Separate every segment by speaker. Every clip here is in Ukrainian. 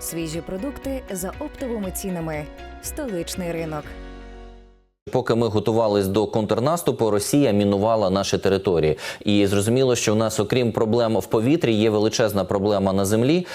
Speaker 1: Свіжі продукти за оптовими цінами. Столичний ринок.
Speaker 2: Поки ми готувались до контрнаступу, Росія мінувала наші території, і зрозуміло, що в нас, окрім проблем в повітрі, є величезна проблема на землі.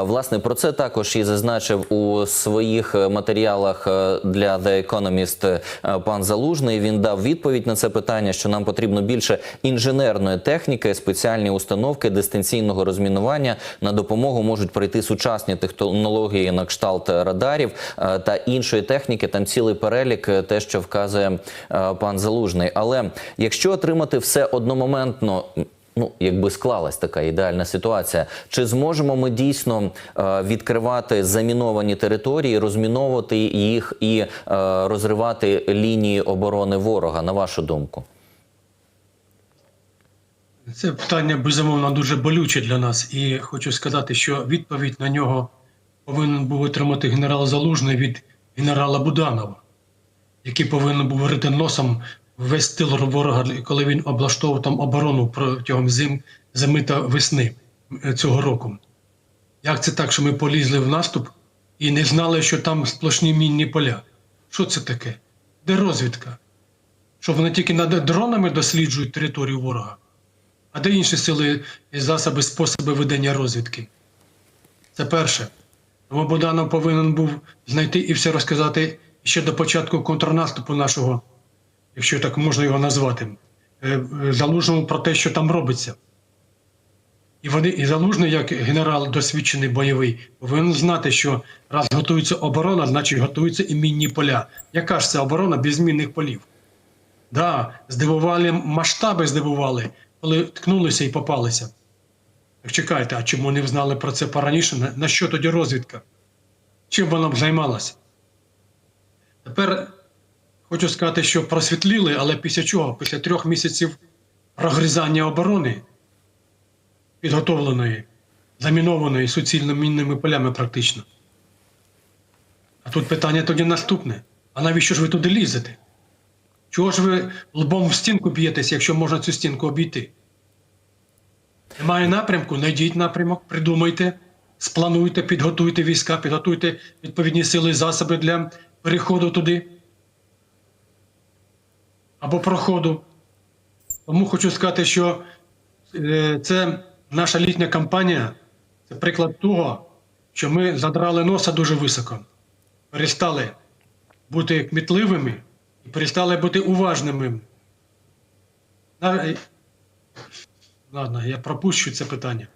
Speaker 2: Власне, про це також і зазначив у своїх матеріалах е, для The Economist е, пан Залужний. Він дав відповідь на це питання, що нам потрібно більше інженерної техніки, спеціальні установки дистанційного розмінування. На допомогу можуть прийти сучасні технології на кшталт радарів е, та іншої техніки. Там цілий перелік, те, що вказує е, пан Залужний. Але якщо отримати все одномоментно. Ну, якби склалась така ідеальна ситуація, чи зможемо ми дійсно е, відкривати заміновані території, розміновувати їх і е, розривати лінії оборони ворога, на вашу думку?
Speaker 3: Це питання безумовно дуже болюче для нас, і хочу сказати, що відповідь на нього повинен був отримати генерал Залужний від генерала Буданова, який повинен був рити носом весь тил ворога, коли він облаштовував там оборону протягом зим, зими та весни е, цього року. Як це так, що ми полізли в наступ і не знали, що там сплошні мінні поля? Що це таке? Де розвідка? Що вони тільки над дронами досліджують територію ворога? А де інші сили і засоби, способи ведення розвідки? Це перше. Тому Богданов повинен був знайти і все розказати ще до початку контрнаступу нашого, якщо так можна його назвати, е, е, залужному про те, що там робиться. І вони, і залужний, як генерал досвідчений бойовий, повинен знати, що раз готується оборона, значить готуються і мінні поля. Яка ж це оборона без мінних полів? Да, здивували масштаби, здивували, коли ткнулися і попалися. Так чекайте, а чому не знали про це пораніше? На, що тоді розвідка? Чим вона б займалася? Тепер хочу сказати, що просвітліли, але після чого? Після трьох місяців прогризання оборони, підготовленої, замінованої суцільно мінними полями практично. А тут питання тоді наступне: а навіщо ж ви туди лізете? Чого ж ви лбом в стінку б'єтесь, якщо можна цю стінку обійти? Немає напрямку, знайдіть напрямок, придумайте, сплануйте, підготуйте війська, підготуйте відповідні сили і засоби для переходу туди або проходу. Тому хочу сказати, що е, це наша літня кампанія, це приклад того, що ми задрали носа дуже високо, перестали бути кмітливими і перестали бути уважними. Ладно, я пропущу це питання.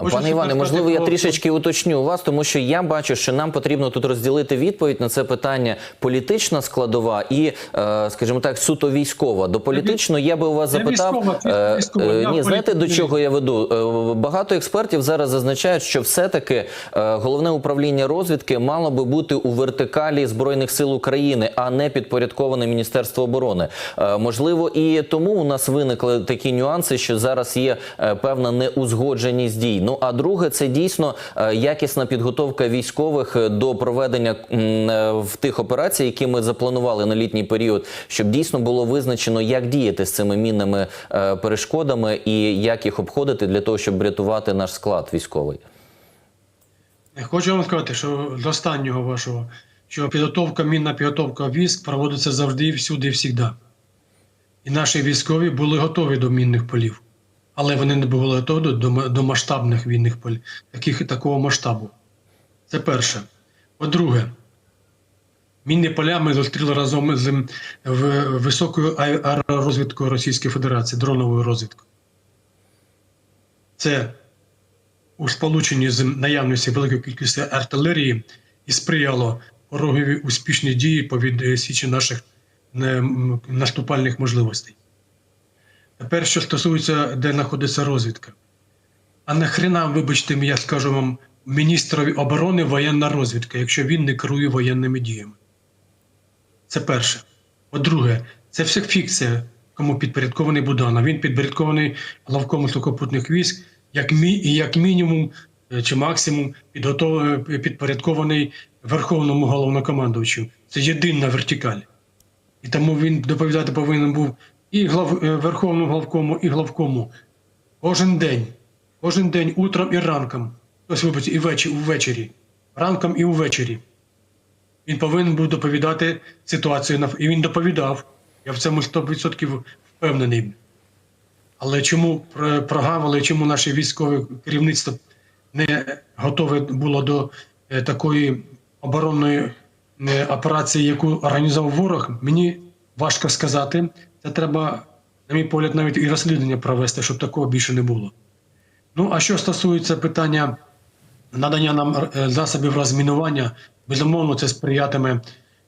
Speaker 3: Хочу
Speaker 2: Пане Іване, можливо, я трішечки уточню вас, тому що я бачу, що нам потрібно тут розділити відповідь на це питання політична складова і, е, скажімо так, суто військова. До політичної я би у вас
Speaker 3: Я
Speaker 2: запитав.
Speaker 3: військова,
Speaker 2: е,
Speaker 3: військова,
Speaker 2: е,
Speaker 3: я
Speaker 2: Ні, знаєте, до чого я веду? Багато експертів зараз зазначають, що все-таки головне управління розвідки мало би бути у вертикалі збройних сил України, а не підпорядковане Міністерство оборони. Можливо, і тому у нас виникли такі нюанси, що зараз є певна неузгодженість дій. Ну а друге, це дійсно е, якісна підготовка військових е, до проведення е, в тих операцій, які ми запланували на літній період, щоб дійсно було визначено, як діяти з цими мінними перешкодами і як їх обходити для того, щоб врятувати наш склад військовий.
Speaker 3: Хочу вам сказати, що до останнього вашого, що підготовка, мінна підготовка військ проводиться завжди, всюди і завжди. І наші військові були готові до мінних полів, але вони не були готові до, до масштабних війних полів, таких, такого масштабу. Це перше. По-друге, мінні поля ми зустріли разом з високою аеророзвідкою Російської Федерації, дроновою розвідкою. Це у сполученні з наявністю великої кількості артилерії і сприяло ворогові успішній дії по відсічі наших е, наступальних можливостей. Тепер, що стосується, де знаходиться розвідка. А нахрена, вибачте, я скажу вам, міністрові оборони воєнна розвідка, якщо він не керує воєнними діями? Це перше. По-друге, це все фікція, кому підпорядкований Буданов. Він підпорядкований главкому сухопутних військ, як, мі, як мінімум е, чи максимум е, підпорядкований Верховному головнокомандувачу. Це єдина вертикаль. І тому він доповідати повинен був і глав... е, Верховному главкому, і главкому. Кожен день, кожен день, утром і ранком, ось вибачте, і ввечері, ввечері ранком і увечері. Він повинен був доповідати ситуацію і він доповідав. Я в цьому 100% впевнений. Але чому про- прогавили, чому наше військове керівництво не готове було до е, такої оборонної е, операції, яку організував ворог, мені важко сказати. Це треба, на мій погляд, навіть і розслідування провести, щоб такого більше не було. Ну, а що стосується питання надання нам е, засобів розмінування, безумовно, це сприятиме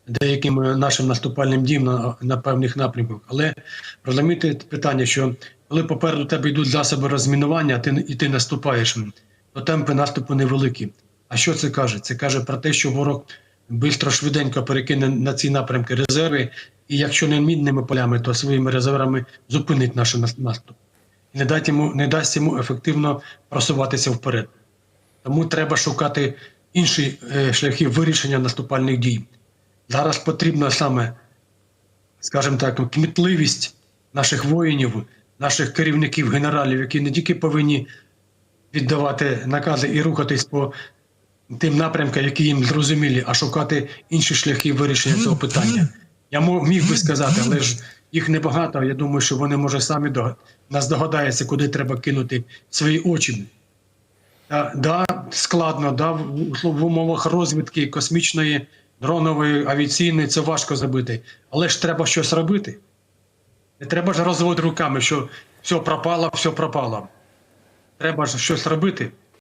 Speaker 3: деяким нашим наступальним діям на, на певних напрямках. Але розумієте питання, що коли попереду тебе йдуть засоби розмінування, ти, і ти наступаєш, то темпи наступу невеликі. А що це каже? Це каже про те, що ворог швидко швиденько перекине на ці напрямки резерви, і якщо не мідними полями, то своїми резервами зупинить наш наступ. І не дасть йому, не дасть йому ефективно просуватися вперед. Тому треба шукати інші е, шляхи вирішення наступальних дій. Зараз потрібна саме, скажімо так, кмітливість наших воїнів, наших керівників, генералів, які не тільки повинні віддавати накази і рухатись по тим напрямкам, які їм зрозумілі, а шукати інші шляхи вирішення цього питання. Я міг би сказати, але ж їх небагато. Я думаю, що вони може самі дога- нас догадаються, куди треба кинути свої очі. Да, да, складно, да, в, умовах розвідки космічної, дронової, авіаційної це важко зробити. Але ж треба щось робити. Не треба ж розводити руками, що все пропало, все пропало. Треба ж щось робити.